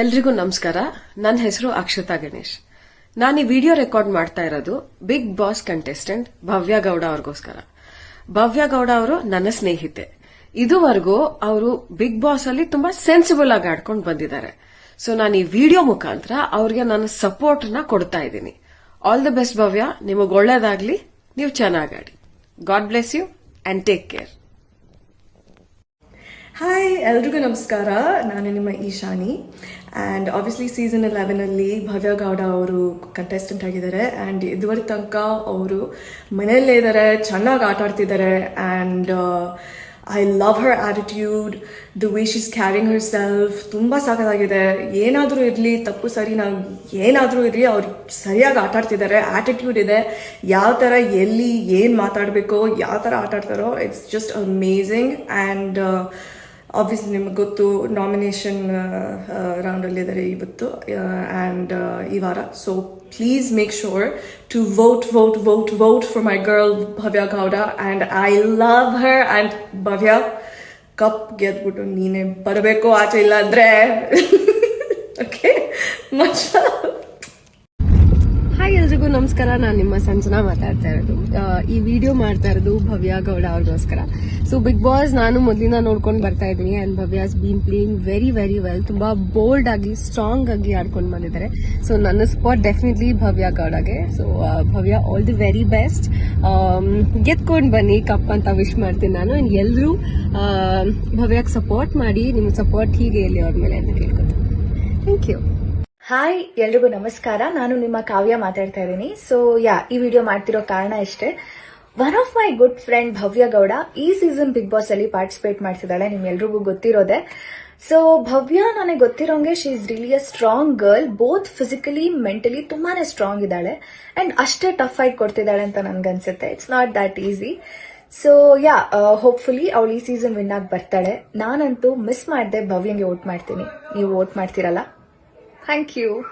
ಎಲ್ರಿಗೂ ನಮಸ್ಕಾರ. ನನ್ನ ಹೆಸರು ಅಕ್ಷತಾ ಗಣೇಶ್. ನಾನು ಈ ವಿಡಿಯೋ ರೆಕಾರ್ಡ್ ಮಾಡ್ತಾ ಇರೋದು Bigg Boss contestant Bhavya Gowda ಅವ್ರಿಗೋಸ್ಕರ. ಭವ್ಯ ಗೌಡ ಅವರು ನನ್ನ ಸ್ನೇಹಿತೆ. ಇದುವರೆಗೂ ಅವರು ಬಿಗ್ ಬಾಸ್ ಅಲ್ಲಿ ತುಂಬಾ ಸೆನ್ಸಿಬಲ್ ಆಗಿ ಆಡ್ಕೊಂಡು ಬಂದಿದ್ದಾರೆ. ಸೊ ನಾನು ಈ ವಿಡಿಯೋ ಮುಖಾಂತರ ಅವರಿಗೆ ನನ್ನ ಸಪೋರ್ಟ್ನ ಕೊಡ್ತಾ ಇದ್ದೀನಿ. All the best Bhavya. ನಿಮಗೆ ಒಳ್ಳೇದಾಗ್ಲಿ. ನೀವು ಚೆನ್ನಾಗಾಡಿ god bless you and take care hi ಎಲ್ರಿಗೂ ನಮಸ್ಕಾರ. ನಾನು ನಿಮ್ಮ ಈಶಾನಿ. ಆ್ಯಂಡ್ ಆಬ್ವಿಯಸ್ಲಿ ಸೀಸನ್ ಲೆವೆನಲ್ಲಿ ಭವ್ಯ ಗೌಡ ಅವರು ಕಂಟೆಸ್ಟೆಂಟ್ ಆಗಿದ್ದಾರೆ. ಆ್ಯಂಡ್ ಇದುವರೆಗೆ ತನಕ ಅವರು ಮನೆಯಲ್ಲೇ ಇದ್ದಾರೆ, ಚೆನ್ನಾಗಿ ಆಟ ಆಡ್ತಿದ್ದಾರೆ. And I love her attitude the way she's carrying herself ತುಂಬ ಸಾಕಾಗಿದೆ. ಏನಾದರೂ ಇರಲಿ, ತಪ್ಪು ಸರಿ ನಾವು ಏನಾದರೂ ಇರಲಿ, ಅವ್ರು ಸರಿಯಾಗಿ ಆಟ ಆಡ್ತಿದ್ದಾರೆ. ಆಟಿಟ್ಯೂಡ್ ಇದೆ. ಯಾವ ಥರ ಎಲ್ಲಿ ಏನು ಮಾತಾಡಬೇಕೋ, ಯಾವ ಥರ ಆಟ ಆಡ್ತಾರೋ it's just amazing and obviously ನಿಮ್ಗೆ ಗೊತ್ತು ನಾಮಿನೇಷನ್ ರೌಂಡಲ್ಲಿ ಇದ್ದಾರೆ ಇವತ್ತು ಆ್ಯಂಡ್ ಈ ವಾರ so please make sure to vote vote vote vote for my girl Bhavya Gowda and I love her and Bhavya, cup ಗೆದ್ಬಿಟ್ಟು ನೀನೇ ಬರಬೇಕು, ಆಚೆ ಇಲ್ಲ ಅಂದರೆ. ಓಕೆ ಮಚ್ ಹಾಯ್ ಎಲ್ರಿಗೂ ನಮಸ್ಕಾರ. ನಾನು ನಿಮ್ಮ ಸಂಜನಾ ಮಾತಾಡ್ತಾ ಇರೋದು. ಈ ವಿಡಿಯೋ ಮಾಡ್ತಾ ಇರೋದು ಭವ್ಯ ಗೌಡ ಅವ್ರಿಗೋಸ್ಕರ. ಸೊ ಬಿಗ್ ಬಾಸ್ ನಾನು ಮೊದಲಿಂದ ನೋಡ್ಕೊಂಡು ಬರ್ತಾ ಇದ್ದೀನಿ. And Bhavya's been playing very very well ತುಂಬ ಬೋಲ್ಡ್ ಆಗಿ ಸ್ಟ್ರಾಂಗ್ ಆಗಿ ಆಡ್ಕೊಂಡು ಬಂದಿದ್ದಾರೆ. ಸೊ ನನ್ನ spot definitely Bhavya ಗೌಡಗೆ. So Bhavya all the very best ಗೆದ್ಕೊಂಡು ಬನ್ನಿ ಕಪ್ ಅಂತ ವಿಶ್ ಮಾಡ್ತೀನಿ ನಾನು. ಆ್ಯಂಡ್ ಎಲ್ಲರೂ ಭವ್ಯಕ್ಕೆ ಸಪೋರ್ಟ್ ಮಾಡಿ ನಿಮ್ಮ ಸಪೋರ್ಟ್ ಹೀಗೆ ಇರಲಿ ಅವ್ರ ಮೇಲೆ ಅಂತ ಕೇಳ್ಕೊತೀನಿ. ಥ್ಯಾಂಕ್ ಯು ಹಾಯ್ ಎಲ್ರಿಗೂ ನಮಸ್ಕಾರ. ನಾನು ನಿಮ್ಮ ಕಾವ್ಯ ಮಾತಾಡ್ತಾ ಇದ್ದೀನಿ. ಸೊ ಯಾ ಈ ವಿಡಿಯೋ ಮಾಡ್ತಿರೋ ಕಾರಣ ಇಷ್ಟೇ. One of my good friend Bhavya Gowda ಈ ಸೀಸನ್ ಬಿಗ್ ಬಾಸ್ ಅಲ್ಲಿ ಪಾರ್ಟಿಸಿಪೇಟ್ ಮಾಡ್ತಿದ್ದಾಳೆ. ನಿಮ್ಗೆಲ್ರಿಗೂ ಗೊತ್ತಿರೋದೆ. ಸೊ ಭವ್ಯ ನನಗೆ ಗೊತ್ತಿರೋಂಗೆ she is really a strong girl both physically mentally ತುಂಬಾನೇ ಸ್ಟ್ರಾಂಗ್ ಇದ್ದಾಳೆ. ಅಂಡ್ ಅಷ್ಟೇ ಟಫ್ ಫೈಟ್ ಕೊಡ್ತಿದ್ದಾಳೆ ಅಂತ ನನ್ಗನ್ಸುತ್ತೆ it's not that easy so yeah hopefully ಅವಳು ಈ ಸೀಸನ್ ವಿನ್ ಆಗಿ ಬರ್ತಾಳೆ. ನಾನಂತೂ ಮಿಸ್ ಮಾಡದೆ ಭವ್ಯಂಗೆ ವೋಟ್ ಮಾಡ್ತೀನಿ. ನೀವು ವೋಟ್ ಮಾಡ್ತೀರಲ್ಲ? Thank you.